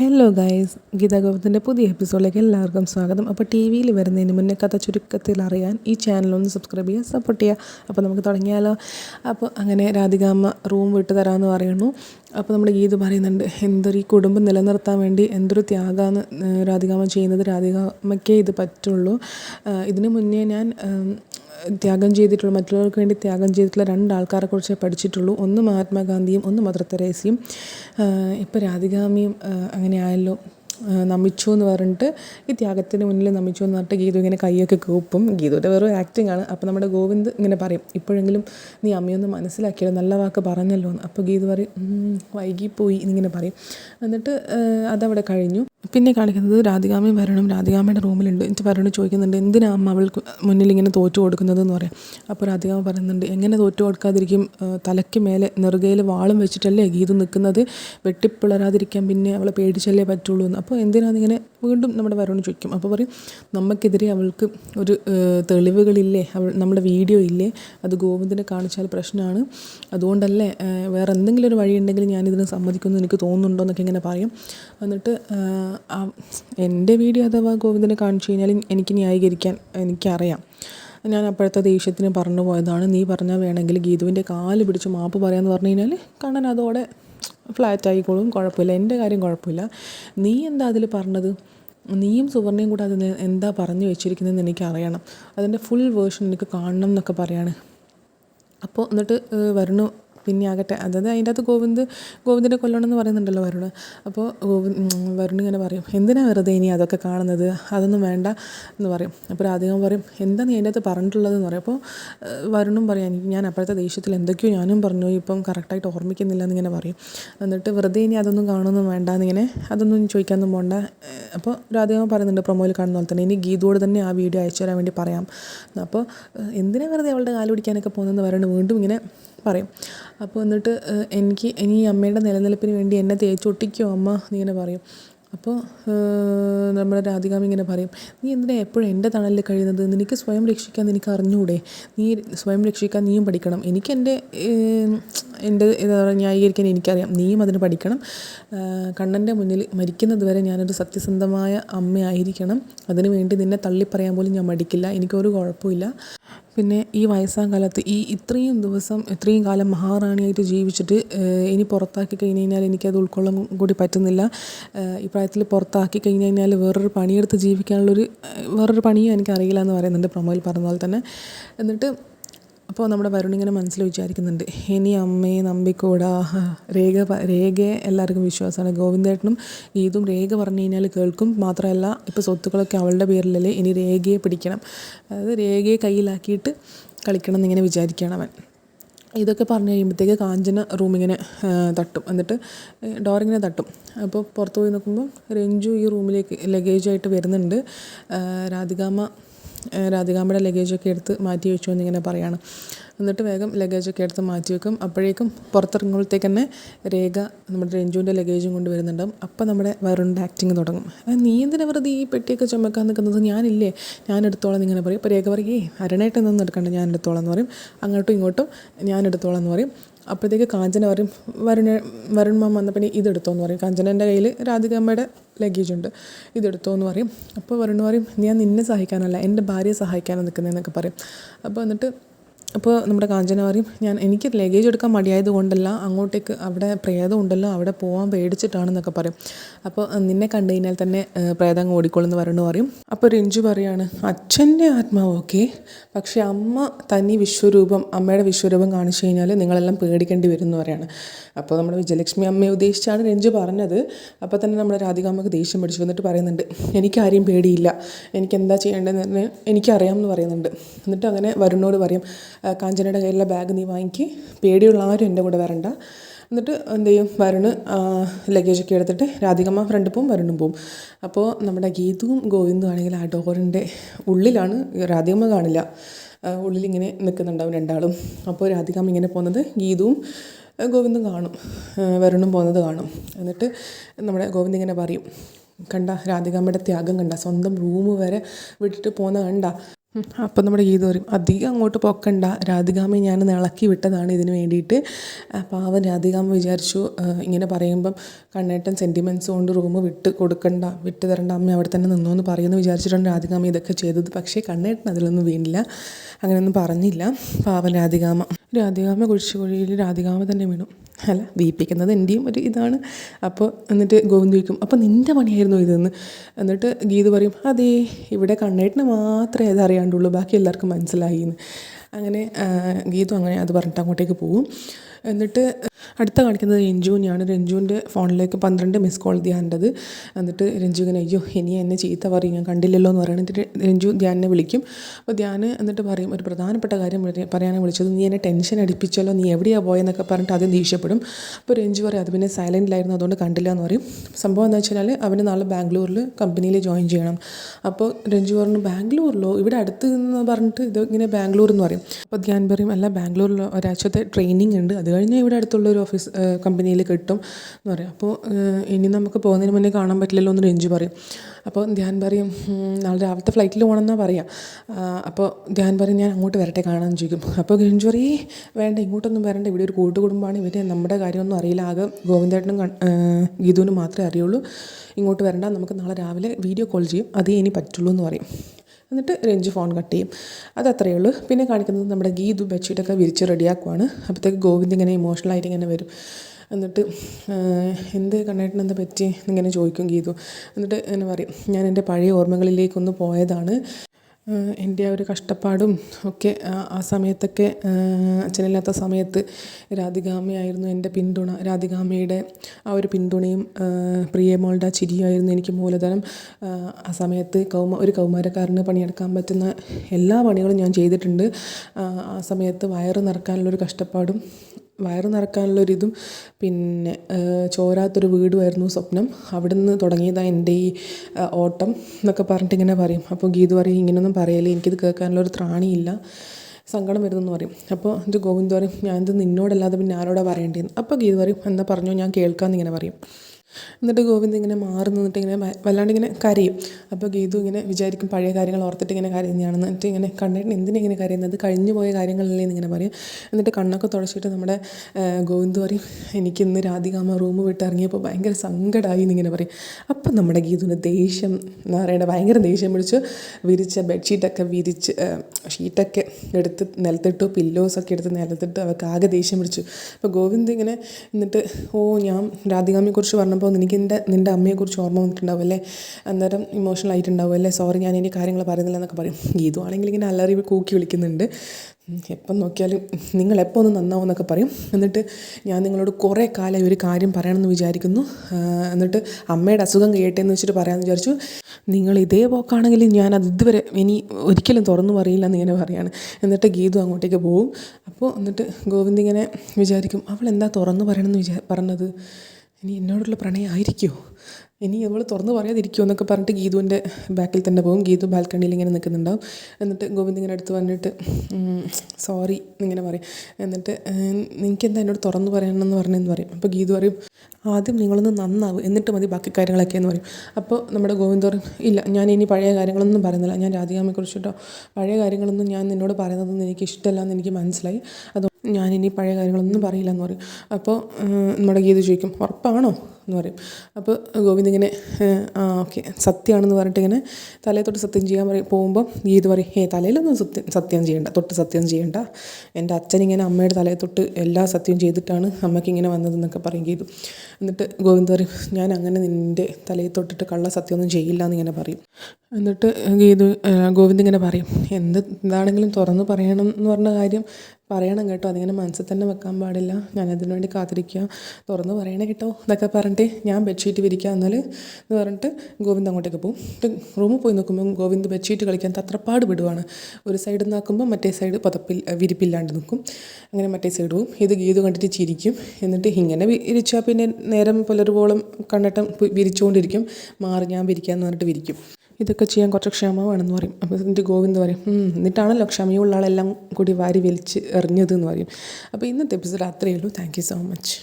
Hello guys ഗീതാഗോപത്തിന്റെ പുതിയ എപ്പിസോഡിലേക്ക് എല്ലാവർക്കും സ്വാഗതം. അപ്പോൾ ടി വിയിൽ വരുന്നതിന് മുന്നേ കഥ ചുരുക്കത്തിൽ അറിയാൻ ഈ ചാനലൊന്ന് സബ്സ്ക്രൈബ് ചെയ്യുക സപ്പോർട്ട് ചെയ്യുക. അപ്പോൾ നമുക്ക് തുടങ്ങിയാലോ? അപ്പോൾ അങ്ങനെ രാധികാമ്മ റൂം വിട്ട് തരാമെന്ന് പറയുന്നു. അപ്പോൾ നമ്മുടെ ഗീത പറയുന്നുണ്ട് എന്തൊരു ഈ കുടുംബം നിലനിർത്താൻ വേണ്ടി എന്തൊരു ത്യാഗമാണ് രാധികാമ്മ ചെയ്യുന്നത്. രാധികാമ്മയ്ക്കേ ഇത് പറ്റുള്ളൂ. ഇതിനു മുന്നേ ഞാൻ ത്യാഗം ചെയ്തിട്ടുള്ള മറ്റുള്ളവർക്ക് വേണ്ടി ത്യാഗം ചെയ്തിട്ടുള്ള രണ്ട് ആൾക്കാരെ കുറിച്ചേ പഠിച്ചിട്ടുള്ളൂ. ഒന്ന് മഹാത്മാഗാന്ധിയും ഒന്ന് മദർ തെരേസയും ഇപ്പോൾ രാധികാമിയും അങ്ങനെ ആയല്ലോ നമിച്ചു എന്ന് പറഞ്ഞിട്ട് ഈ ത്യാഗത്തിന് മുന്നിൽ നമിച്ചു എന്ന് പറഞ്ഞിട്ട് ഗീതു ഇങ്ങനെ കൈയൊക്കെ കൂപ്പും. ഗീതുവിന്റെ വെറും ആക്ടിങ് ആണ്. അപ്പോൾ നമ്മുടെ ഗോവിന്ദ് ഇങ്ങനെ പറയും ഇപ്പോഴെങ്കിലും നീ അമ്മയൊന്ന് മനസ്സിലാക്കിയല്ലോ നല്ല വാക്ക് പറഞ്ഞല്ലോ എന്ന് അപ്പോൾ ഗീതു പറയും വൈകിപ്പോയി എന്നിങ്ങനെ പറയും. എന്നിട്ട് അതവിടെ കഴിഞ്ഞു. പിന്നെ കാണിക്കുന്നത് രാധികാമയും വരണം. രാധികാമയുടെ റൂമിലുണ്ട്. എന്നിട്ട് വരണം ചോദിക്കുന്നുണ്ട് എന്തിനാ അമ്മ അവൾക്ക് മുന്നിൽ ഇങ്ങനെ തോറ്റു കൊടുക്കുന്നത്? എന്ന് പറയാം. അപ്പോൾ രാധികാമ പറയുന്നുണ്ട് എങ്ങനെ തോറ്റു കൊടുക്കാതിരിക്കും? തലയ്ക്ക് മേലെ നെറുകയിൽ വാളും വെച്ചിട്ടല്ലേ ഗീതു നിൽക്കുന്നത്? വെട്ടിപ്പിളരാതിരിക്കാൻ പിന്നെ അവളെ പേടിച്ചല്ലേ പറ്റുള്ളൂ? എന്ന്. അപ്പോൾ എന്തിനാണിങ്ങനെ വീണ്ടും നമ്മുടെ വരണം ചോദിക്കും. അപ്പോൾ പറയും നമുക്കെതിരെ അവൾക്ക് ഒരു തെളിവുകളില്ലേ? അവൾ നമ്മുടെ വീഡിയോ ഇല്ലേ? അത് ഗോവിന്ദനെ കാണിച്ചാൽ പ്രശ്നമാണ് അതുകൊണ്ടല്ലേ വേറെ എന്തെങ്കിലും ഒരു വഴിയുണ്ടെങ്കിൽ ഞാനിതിന് സമ്മതിക്കുമെന്ന് എനിക്ക് തോന്നുന്നുണ്ടോ എന്നൊക്കെ ഇങ്ങനെ പറയും. എന്നിട്ട് എന്റെ വീഡിയോ അഥവാ ഗോവിന്ദനെ കാണിച്ചു കഴിഞ്ഞാൽ എനിക്ക് ന്യായീകരിക്കാൻ എനിക്കറിയാം. ഞാൻ അപ്പോഴത്തെ ദേഷ്യത്തിന് പറഞ്ഞു പോയതാണ്. നീ പറഞ്ഞാൽ വേണമെങ്കിൽ ഗീതുവിന്റെ കാൽ പിടിച്ച് മാപ്പ് പറയാമെന്ന് പറഞ്ഞു കഴിഞ്ഞാൽ കണ്ണൻ അതോടെ ഫ്ലാറ്റ് ആയിക്കോളും കുഴപ്പമില്ല. എന്റെ കാര്യം കുഴപ്പമില്ല. നീ എന്താ അതിൽ പറഞ്ഞത്? നീയും സുവർണയും കൂടെ അതിന് എന്താ പറഞ്ഞു വെച്ചിരിക്കുന്നതെന്ന് എനിക്കറിയണം. അതിന്റെ ഫുൾ വേർഷൻ എനിക്ക് കാണണം എന്നൊക്കെ പറയാണ്. അപ്പോൾ എന്നിട്ട് വരുണു പിന്നെ ആകട്ടെ അതായത് അതിന്റെ അകത്ത് ഗോവിന്ദ് ഗോവിന്ദിനെ കൊല്ലണമെന്ന് പറയുന്നുണ്ടല്ലോ വരുൺ. അപ്പോൾ ഗോവിന്ദ് വരുൺ ഇങ്ങനെ പറയും എന്തിനാ വെറുതെ ഇനി അതൊക്കെ കാണുന്നത്? അതൊന്നും വേണ്ട എന്ന് പറയും. അപ്പോൾ രാധികം പറയും എന്താ നീ അതിന്റെ അകത്ത് പറഞ്ഞിട്ടുള്ളതെന്ന് പറയും? അപ്പോൾ വരുണും പറയാം എനിക്ക് ഞാൻ അപ്പോഴത്തെ ദേഷ്യത്തിൽ എന്തൊക്കെയോ ഞാനും പറഞ്ഞു ഇപ്പം കറക്റ്റായിട്ട് ഓർമ്മിക്കുന്നില്ല എന്നിങ്ങനെ പറയും. എന്നിട്ട് വെറുതെ ഇനി അതൊന്നും കാണുമൊന്നും വേണ്ട എന്നിങ്ങനെ അതൊന്നും ചോദിക്കാനൊന്നും പോകണ്ട അപ്പോൾ രാധികം പറയുന്നുണ്ട് പ്രൊമോയിൽ കാണുന്ന പോലെ തന്നെ ഇനി ഗീതോട് തന്നെ ആ വീഡിയോ അയച്ചു തരാൻ വേണ്ടി പറയാം. അപ്പോൾ എന്തിനാ വെറുതെ അവളുടെ കാൽ പിടിക്കാനൊക്കെ പോകുന്നതെന്ന് പറയുന്നത് വീണ്ടും ഇങ്ങനെ പറയും. അപ്പോൾ എന്നിട്ട് എനിക്ക് ഇനി അമ്മയുടെ നിലനിൽപ്പിന് വേണ്ടി എന്നെ തേച്ചൊട്ടിക്കോ അമ്മ എന്നിങ്ങനെ പറയും. അപ്പോൾ നമ്മുടെ രാധികാമ്മ ഇങ്ങനെ പറയും നീ എന്തിനാ എപ്പോഴും എന്റെ തണലിൽ കഴിയുന്നത്? നിനക്ക് സ്വയം രക്ഷിക്കാൻ നിനക്ക് അറിഞ്ഞൂടെ? നീ സ്വയം രക്ഷിക്കാൻ നീയും പഠിക്കണം. എനിക്ക് എന്റെ എന്റെ പറയുക ന്യായീകരിക്കാൻ എനിക്കറിയാം. നീയും അതിന് പഠിക്കണം. കണ്ണന്റെ മുന്നിൽ മരിക്കുന്നത് വരെ ഞാനൊരു സത്യസന്ധമായ അമ്മയായിരിക്കണം. അതിനു വേണ്ടി നിന്നെ തള്ളിപ്പറയാൻ പോലും ഞാൻ മടിക്കില്ല. എനിക്കൊരു കുഴപ്പമില്ല. പിന്നെ ഈ വയസ്സാം കാലത്ത് ഈ ഇത്രയും ദിവസം ഇത്രയും കാലം മഹാറാണിയായിട്ട് ജീവിച്ചിട്ട് ഇനി പുറത്താക്കി കഴിഞ്ഞ് കഴിഞ്ഞാൽ എനിക്കത് ഉൾക്കൊള്ളാൻ കൂടി പറ്റുന്നില്ല. ഈ പ്രായത്തിൽ പുറത്താക്കി കഴിഞ്ഞ് കഴിഞ്ഞാൽ വേറൊരു പണിയെടുത്ത് ജീവിക്കാനുള്ളൊരു വേറൊരു പണിയും എനിക്കറിയില്ല എന്ന് പറയുന്നുണ്ട് പ്രൊമോയിൽ പറഞ്ഞ പോലെ തന്നെ. എന്നിട്ട് അപ്പോൾ നമ്മുടെ വരുൺ ഇങ്ങനെ മനസ്സിൽ വിചാരിക്കുന്നുണ്ട് ഇനി അമ്മയെ നമ്പിക്കൂടാ. രേഖ രേഖയെ എല്ലാവർക്കും വിശ്വാസമാണ്. ഗോവിന്ദേട്ടനും ഗീതും രേഖ പറഞ്ഞു കഴിഞ്ഞാൽ കേൾക്കും. മാത്രമല്ല ഇപ്പോൾ സ്വത്തുക്കളൊക്കെ അവളുടെ പേരിലല്ലേ ഇനി രേഖയെ പിടിക്കണം. അതായത് രേഖയെ കയ്യിലാക്കിയിട്ട് കളിക്കണം എന്നിങ്ങനെ വിചാരിക്കുകയാണ് അവൻ. ഇതൊക്കെ പറഞ്ഞു കഴിയുമ്പോഴത്തേക്ക് കാഞ്ചന റൂമിങ്ങനെ തട്ടും. എന്നിട്ട് ഡോറിങ്ങനെ തട്ടും. അപ്പോൾ പുറത്ത് പോയി നോക്കുമ്പോൾ രഞ്ജു ഈ റൂമിലേക്ക് ലഗേജായിട്ട് വരുന്നുണ്ട്. രാധികാമ്മ രാധികാമ്മയുടെ ലഗേജൊക്കെ എടുത്ത് മാറ്റി വെച്ചു എന്നിങ്ങനെ പറയാണ്. എന്നിട്ട് വേഗം ലഗേജൊക്കെ എടുത്ത് മാറ്റി വെക്കും. അപ്പോഴേക്കും പുറത്തിറങ്ങുമ്പോഴത്തേക്ക് തന്നെ രേഖ നമ്മുടെ രഞ്ജുവിന്റെ ലഗേജും കൊണ്ട് വരുന്നുണ്ടാവും. അപ്പം നമ്മുടെ വരുണിന്റെ ആക്ടിങ് തുടങ്ങും. നീ എന്തിനാ വെറുതെ ഈ പെട്ടിയൊക്കെ ചുമക്കാൻ നിൽക്കുന്നത്? ഞാനില്ലേ? ഞാൻ എടുത്തോളാം എന്നിങ്ങനെ പറയും. അപ്പോൾ രേഖ പറയും ഏയ് അരണേട്ടൻ നിന്ന് എടുക്കണ്ട ഞാൻ എടുത്തോളാം എന്ന് പറയും. അങ്ങോട്ടും ഇങ്ങോട്ടും ഞാൻ എടുത്തോളാം എന്ന് പറയും. അപ്പോഴത്തേക്ക് കാഞ്ചന പറയും വരുണ വരുൺ മാം വന്നപ്പോൾ ഇതെടുത്തോ എന്ന് പറയും. കാഞ്ചനന്റെ കയ്യിൽ രാധികമ്മയുടെ ലഗേജ് ഉണ്ട് ഇതെടുത്തോ എന്ന് പറയും. അപ്പോൾ വരുൺ പറയും ഞാൻ നിന്നെ സഹായിക്കാനല്ല എന്റെ ഭാര്യയെ സഹായിക്കാനാണ് നിൽക്കുന്നതെന്നൊക്കെ പറയും. അപ്പോൾ എന്നിട്ട് അപ്പോൾ നമ്മുടെ കാഞ്ചന പറയും ഞാൻ എനിക്ക് ലഗേജ് എടുക്കാൻ മടിയായത് കൊണ്ടല്ല അങ്ങോട്ടേക്ക് അവിടെ പ്രേതം ഉണ്ടല്ലോ അവിടെ പോകാൻ പേടിച്ചിട്ടാണെന്നൊക്കെ പറയും. അപ്പോൾ നിന്നെ കണ്ടു കഴിഞ്ഞാൽ തന്നെ പ്രേതം അങ്ങ് ഓടിക്കൊള്ളുന്നു വരണമെന്ന് പറയും. അപ്പോൾ രഞ്ജു പറയാണ് അച്ഛന്റെ ആത്മാവ് ഓക്കെ പക്ഷേ അമ്മ തനി വിശ്വരൂപം അമ്മയുടെ വിശ്വരൂപം കാണിച്ചു കഴിഞ്ഞാൽ നിങ്ങളെല്ലാം പേടിക്കേണ്ടി വരും എന്ന് പറയാണ്. അപ്പോൾ നമ്മുടെ വിജയലക്ഷ്മി അമ്മയെ ഉദ്ദേശിച്ചാണ് രഞ്ജു പറഞ്ഞത്. അപ്പോൾ തന്നെ നമ്മുടെ രാധികാമ്മക്ക് ദേഷ്യം പിടിച്ചു വന്നിട്ട് പറയുന്നുണ്ട് എനിക്കാരെയും പേടിയില്ല. എനിക്ക് എന്താ ചെയ്യേണ്ടതെന്ന് എനിക്കറിയാമെന്ന് പറയുന്നുണ്ട്. എന്നിട്ട് അങ്ങനെ വരുണോട് പറയും കാഞ്ചനയുടെ കയ്യിലുള്ള ബാഗ് നീ വാങ്ങിക്ക്. പേടിയുള്ള ആരും എന്റെ കൂടെ വരണ്ട. എന്നിട്ട് എന്ത് ചെയ്യും? വരുണ് ലഗേജൊക്കെ എടുത്തിട്ട് രാധികമ്മ ഫ്രണ്ട് പോവും വരുണും പോവും. അപ്പോൾ നമ്മുടെ ഗീതുവും ഗോവിന്ദും ആണെങ്കിൽ ആ ഡോറിന്റെ ഉള്ളിലാണ് രാധികമ്മ കാണില്ല. ഉള്ളിലിങ്ങനെ നിൽക്കുന്നുണ്ടാവും രണ്ടാളും. അപ്പോൾ രാധികമ്മ ഇങ്ങനെ പോകുന്നത് ഗീതുവും ഗോവിന്ദും കാണും. വരുണും പോകുന്നത് കാണും. എന്നിട്ട് നമ്മുടെ ഗോവിന്ദ് ഇങ്ങനെ പറയും കണ്ട രാധികാമ്മയുടെ ത്യാഗം കണ്ട സ്വന്തം റൂം വരെ വിട്ടിട്ട് പോകുന്ന കണ്ട. അപ്പം നമ്മുടെ ഗീത പറയും അധികം അങ്ങോട്ട് പൊക്കണ്ട. രാധികാമ്മയെ ഞാൻ ഇളക്കി വിട്ടതാണ് ഇതിന് വേണ്ടിയിട്ട്. അപ്പോൾ അവൻ രാധികാമ്മ വിചാരിച്ചു ഇങ്ങനെ പറയുമ്പം കണ്ണേട്ടൻ സെന്റിമെന്റ്സ് കൊണ്ട് റൂം വിട്ട് കൊടുക്കണ്ട വിട്ട് തരണ്ട അമ്മ അവിടെ തന്നെ നിന്നു എന്ന് പറയുമെന്ന് വിചാരിച്ചിട്ടാണ് രാധികാമ്മ ഇതൊക്കെ ചെയ്തത്. പക്ഷേ കണ്ണേട്ടൻ അതിലൊന്നും വീണില്ല. അങ്ങനെയൊന്നും പറഞ്ഞില്ല. പാവൻ രാധികാമ രാധികാമ കുഴിച്ചു കുഴിയിൽ രാധികാമ തന്നെ വീണു. അല്ല വീപ്പിക്കുന്നത് എന്റെയും ഒരു ഇതാണ്. അപ്പോൾ എന്നിട്ട് ഗോവിന്ദ് ചോദിക്കും അപ്പോൾ നിന്റെ പണിയായിരുന്നു ഇതെന്ന്? എന്നിട്ട് ഗീത് പറയും അതേ ഇവിടെ കണ്ണേട്ടിന് മാത്രമേ അത് അറിയാണ്ടുള്ളൂ. ബാക്കി എല്ലാവർക്കും മനസ്സിലായി എന്ന്. അങ്ങനെ ഗീതു അങ്ങനെ അത് പറഞ്ഞിട്ട് അങ്ങോട്ടേക്ക് പോവും. എന്നിട്ട് അടുത്ത കാണിക്കുന്നത് രഞ്ജുവിനെയാണ്. രഞ്ജുവിന്റെ ഫോണിലേക്ക് പന്ത്രണ്ട് മിസ് കോൾ ധ്യാനേണ്ടത് എന്നിട്ട് രഞ്ജു ഇങ്ങനെ അയ്യോ ഇനി എന്നെ ചീത്ത പറയും ഞാൻ കണ്ടില്ലല്ലോ എന്ന് പറയുന്നത് എന്നിട്ട് രഞ്ജു ധ്യാനെ വിളിക്കും. അപ്പോൾ ധ്യാന് എന്നിട്ട് പറയും ഒരു പ്രധാനപ്പെട്ട കാര്യം പറയ- പറയാനാണ് വിളിച്ചത്. നീ എന്നെ ടെൻഷൻ അടിപ്പിച്ചല്ലോ. നീ എവിടെയാണ് പോയെന്നൊക്കെ പറഞ്ഞിട്ട് ആദ്യം ദേഷ്യപ്പെടും. അപ്പോൾ രഞ്ജു പറയും അത് പിന്നെ സൈലന്റിലായിരുന്നു അതുകൊണ്ട് കണ്ടില്ല എന്ന് പറയും. സംഭവം എന്താ വെച്ചാൽ അവന് നാളെ ബാംഗ്ലൂരിൽ കമ്പനിയിൽ ജോയിൻ ചെയ്യണം. അപ്പോൾ രഞ്ജു പറഞ്ഞു ബാംഗ്ലൂരിലോ? ഇവിടെ അടുത്ത് എന്ന് പറഞ്ഞിട്ട് ഇത് ഇങ്ങനെ ബാംഗ്ലൂർ എന്ന് പറയും. അപ്പോൾ ധ്യാൻ പറയും അല്ല ബാംഗ്ലൂരിൽ ഒരാഴ്ചത്തെ ട്രെയിനിങ് ഉണ്ട്. അത് കഴിഞ്ഞ് ഇവിടെ അടുത്തുള്ള ഒരു ഓഫീസ് കമ്പനിയിൽ കിട്ടും എന്ന് പറയും. അപ്പോൾ ഇനി നമുക്ക് പോകുന്നതിന് മുന്നേ കാണാൻ പറ്റില്ലല്ലോ എന്ന് രഞ്ജു പറയും. അപ്പോൾ ധ്യാൻ പറയും നാളെ രാവിലത്തെ ഫ്ലൈറ്റിൽ പോകണമെന്നാണ് പറയുക അപ്പോൾ ധ്യാൻ പറയും ഞാൻ അങ്ങോട്ട് വരട്ടെ കാണാൻ ചോദിക്കും. അപ്പോൾ രഞ്ജു പറയും വേണ്ട ഇങ്ങോട്ടൊന്നും വരണ്ട. ഇവിടെ ഒരു കൂട്ടുകുടുംബമാണ്. ഇവരെ നമ്മുടെ കാര്യമൊന്നും അറിയില്ല. ആകെ ഗോവിന്ദേട്ടനും ഗീതുവിനും മാത്രമേ അറിയുള്ളൂ. ഇങ്ങോട്ട് വരണ്ട. നമുക്ക് നാളെ രാവിലെ വീഡിയോ കോൾ ചെയ്യും. അതേ ഇനി പറ്റുള്ളൂ എന്ന് പറയും. എന്നിട്ട് രഞ്ജു ഫോൺ കട്ട് ചെയ്യും. അത് അത്രയേ ഉള്ളൂ. പിന്നെ കാണിക്കുന്നത് നമ്മുടെ ഗീതു ബെഡ്ഷീറ്റൊക്കെ വിരിച്ച് റെഡിയാക്കുവാണ്. അപ്പോഴത്തേക്ക് ഗോവിന്ദ് ഇങ്ങനെ ഇമോഷണൽ ആയിട്ട് ഇങ്ങനെ വരും. എന്നിട്ട് എന്ത് കണ്ണേട്ടൻ എന്താ പറ്റി ഇങ്ങനെ ചോദിക്കും ഗീതു. എന്നിട്ട് എന്നെ പറയും ഞാൻ എന്റെ പഴയ ഓർമ്മകളിലേക്കൊന്ന് പോയതാണ്. എന്റെ ആ ഒരു കഷ്ടപ്പാടും ഒക്കെ ആ- സമയത്തൊക്കെ അച്ഛനില്ലാത്ത സമയത്ത് രാധികാമ്മയായിരുന്നു എന്റെ പിന്തുണ. രാധികാമ്മയുടെ ആ ഒരു പിന്തുണയും പ്രിയമോളുടെ ആ ചിരിയായിരുന്നു എനിക്ക് മൂലധനം. ആ സമയത്ത് കൗമ ഒരു കൗമാരക്കാരന് പണിയെടുക്കാൻ പറ്റുന്ന എല്ലാ പണികളും ഞാൻ ചെയ്തിട്ടുണ്ട്. ആ സമയത്ത് വയറ് നിറക്കാനുള്ളൊരു കഷ്ടപ്പാടും വയറ് നിറക്കാനുള്ളൊരിതും. പിന്നെ ചോരാത്തൊരു വീടുമായിരുന്നു സ്വപ്നം. അവിടെ നിന്ന് തുടങ്ങിയതാണ് എന്റെ ഈ ഓട്ടം എന്നൊക്കെ പറഞ്ഞിട്ട് ഇങ്ങനെ പറയും. അപ്പോൾ ഗീതു പറയും ഇങ്ങനെയൊന്നും പറയല്ലേ എനിക്കിത് കേൾക്കാനുള്ളൊരു ത്രാണിയില്ല. സങ്കടം വരുന്നെന്ന് പറയും. അപ്പോൾ ഇത് ഗോവിന്ദ് പറയും ഞാനിത് നിന്നോടല്ലാതെ പിന്നെ ആരോടാ പറയേണ്ടതെന്ന് അപ്പോൾ ഗീതു പറയും എന്നാൽ പറഞ്ഞോ ഞാൻ കേൾക്കാമെന്ന് ഇങ്ങനെ പറയും. എന്നിട്ട് ഗോവിന്ദ് ഇങ്ങനെ മാറി നിന്നിട്ട് ഇങ്ങനെ വല്ലാണ്ട് ഇങ്ങനെ കരയും. അപ്പോൾ ഗീതു ഇങ്ങനെ വിചാരിക്കും പഴയ കാര്യങ്ങൾ ഓർത്തിട്ട് ഇങ്ങനെ കരയുന്നതാണെന്ന്. എന്നിട്ട് ഇങ്ങനെ കണ്ണേട്ടൻ എന്തിനാ ഇങ്ങനെ കരയുന്നത്? കഴിഞ്ഞു പോയ കാര്യങ്ങളല്ലേ എന്നിങ്ങനെ പറയും. എന്നിട്ട് കണ്ണൊക്കെ തുടച്ചിട്ട് നമ്മുടെ ഗോവിന്ദ് പറയും എനിക്കിന്ന് രാധികാമ റൂം വിട്ട് ഇറങ്ങിയപ്പോൾ ഭയങ്കര സങ്കടമായി എന്നിങ്ങനെ പറയും. അപ്പം നമ്മുടെ ഗീതുവിന് ദേഷ്യം എന്താ പറയണ്ട ഭയങ്കര ദേഷ്യം പിടിച്ചു. വിരിച്ച ബെഡ്ഷീറ്റൊക്കെ വിരിച്ച് ഷീറ്റൊക്കെ എടുത്ത് നിലത്തിട്ടു പില്ലോസൊക്കെ എടുത്ത് നിലത്തിട്ട് അവർക്ക് ആകെ ദേഷ്യം പിടിച്ചു. അപ്പോൾ ഗോവിന്ദ് ഇങ്ങനെ എന്നിട്ട് ഓ ഞാൻ രാധികാമ്മയെക്കുറിച്ച് പറഞ്ഞപ്പോൾ നിനക്ക് എന്റെ നിന്റെ അമ്മയെക്കുറിച്ച് ഓർമ്മ വന്നിട്ടുണ്ടാവും അല്ലേ? അന്നേരം ഇമോഷണൽ ആയിട്ടുണ്ടാവും അല്ലേ? സോറി ഞാൻ ഇനി കാര്യങ്ങൾ പറയുന്നില്ല എന്നൊക്കെ പറയും. ഗീതു ആണെങ്കിൽ ഇങ്ങനെ അലറി കൂക്കി വിളിക്കുന്നുണ്ട്. എപ്പം നോക്കിയാലും നിങ്ങൾ എപ്പോൾ ഒന്ന് നന്നാവും എന്നൊക്കെ പറയും. എന്നിട്ട് ഞാൻ നിങ്ങളോട് കുറേ കാലം ഒരു കാര്യം പറയണമെന്ന് വിചാരിക്കുന്നു. എന്നിട്ട് അമ്മയുടെ അസുഖം കേട്ടേ എന്ന് വെച്ചിട്ട് പറയാമെന്ന് വിചാരിച്ചു. നിങ്ങൾ ഇതേ പോക്കാണെങ്കിൽ ഞാൻ അത് ഇതുവരെ ഇനി ഒരിക്കലും തുറന്നു പറയില്ല എന്ന് ഇങ്ങനെ പറയാണ്. എന്നിട്ട് ഗീതു അങ്ങോട്ടേക്ക് പോവും. അപ്പോൾ എന്നിട്ട് ഗോവിന്ദ് ഇങ്ങനെ വിചാരിക്കും അവൾ എന്താ തുറന്നു പറയണമെന്ന് വിചാ പറഞ്ഞത്? ഇനി എന്നോടുള്ള പ്രണയമായിരിക്കുമോ ഇനി നമ്മൾ തുറന്ന് പറയാതിരിക്കുമോ എന്നൊക്കെ പറഞ്ഞിട്ട് ഗീതുവിന്റെ ബാക്കിൽ തന്നെ പോകും. ഗീതു ബാൽക്കണിയിൽ ഇങ്ങനെ നിൽക്കുന്നുണ്ടാവും. എന്നിട്ട് ഗോവിന്ദ് ഇങ്ങനെ അടുത്ത് വന്നിട്ട് സോറി എന്നിങ്ങനെ പറയും. എന്നിട്ട് എന്താ എന്നോട് തുറന്ന് പറയണമെന്ന് പറഞ്ഞെന്ന് പറയും. അപ്പോൾ ഗീതു പറയും ആദ്യം നിങ്ങളൊന്ന് നന്നാവും എന്നിട്ട് മതി ബാക്കി കാര്യങ്ങളൊക്കെ എന്ന് പറയും. അപ്പോൾ നമ്മുടെ ഗോവിന്ദ് പറയും ഇല്ല ഞാൻ ഇനി പഴയ കാര്യങ്ങളൊന്നും പറയുന്നില്ല. ഞാൻ രാധികാമ്മയെക്കുറിച്ചിട്ടോ പഴയ കാര്യങ്ങളൊന്നും ഞാൻ നിന്നോട് പറയുന്നതൊന്നും എനിക്ക് ഇഷ്ടമല്ല എന്ന് എനിക്ക് മനസ്സിലായി. അത് ഞാനിനി പഴയ കാര്യങ്ങളൊന്നും പറയില്ല എന്ന് പറയും. അപ്പോൾ നമ്മുടെ ഗീത ചോദിക്കും ഉറപ്പാണോ? എന്ന് പറയും. അപ്പോൾ ഗോവിന്ദ് ഇങ്ങനെ ആ ഓക്കെ സത്യമാണെന്ന് പറഞ്ഞിട്ട് ഇങ്ങനെ തലയിൽ തൊട്ട് സത്യം ചെയ്യാൻ പറയും. പോകുമ്പോൾ ഗീത് പറയും ഏ തലയിലൊന്നും സത്യം സത്യം ചെയ്യണ്ട തൊട്ട് സത്യം ചെയ്യണ്ട. എന്റെ അച്ഛൻ ഇങ്ങനെ അമ്മയുടെ തലയിൽ തൊട്ട് എല്ലാ സത്യവും ചെയ്തിട്ടാണ് അമ്മയ്ക്ക് ഇങ്ങനെ വന്നതെന്നൊക്കെ പറയും ഗീതു. എന്നിട്ട് ഗോവിന്ദ് പറയും ഞാൻ അങ്ങനെ നിന്റെ തലയിൽ തൊട്ടിട്ട് കള്ള സത്യമൊന്നും ചെയ്യില്ല എന്നിങ്ങനെ പറയും. എന്നിട്ട് ഗീതു ഗോവിന്ദ് ഇങ്ങനെ പറയും എന്ത് എന്താണെങ്കിലും തുറന്ന് പറയണം എന്ന് പറഞ്ഞ കാര്യം പറയണം കേട്ടോ. അതിങ്ങനെ മനസ്സിൽ തന്നെ വെക്കാൻ പാടില്ല. ഞാൻ അതിനു വേണ്ടി കാത്തിരിക്കുക. തുറന്ന് പറയണേ കേട്ടോ എന്നൊക്കെ പറഞ്ഞിട്ട് ഞാൻ ബെഡ്ഷീറ്റ് വിരിക്കുക എന്നാൽ എന്ന് പറഞ്ഞിട്ട് ഗോവിന്ദ് അങ്ങോട്ടേക്ക് പോകും. റൂമിൽ പോയി നോക്കുമ്പോൾ ഗോവിന്ദ് ബെഡ്ഷീറ്റ് കളിക്കാൻ തത്രപ്പാട് വിടുവാണ്. ഒരു സൈഡിൽ നിന്നാക്കുമ്പോൾ മറ്റേ സൈഡ് പതപ്പിൽ വിരിപ്പില്ലാണ്ട് നിൽക്കും. അങ്ങനെ മറ്റേ സൈഡ് പോവും. ഇത് ഗീതു കണ്ടിട്ട് ചിരിക്കും. എന്നിട്ട് ഇങ്ങനെ വിരിച്ചാൽ പിന്നെ നേരം പുലരുവോളം കണ്ണട്ടം വിരിച്ചുകൊണ്ടിരിക്കും. മാറി ഞാൻ വിരിക്കാമെന്ന് പറഞ്ഞിട്ട് വിരിക്കും. ഇതൊക്കെ ചെയ്യാൻ കുറച്ച് ക്ഷമ വേണമെന്ന് പറയും. അപ്പോൾ എന്നിട്ട് ഗോവിന്ദ് പറയും "ഉം, എന്നിട്ടാണല്ലോ ക്ഷമയുള്ള ആളെല്ലാം കൂടി വാരി വലിച്ച് എറിഞ്ഞത് എന്ന് പറയും. അപ്പോൾ ഇന്നത്തെ എപ്പിസോഡ് അത്രയേ ഉള്ളൂ. Thank you so much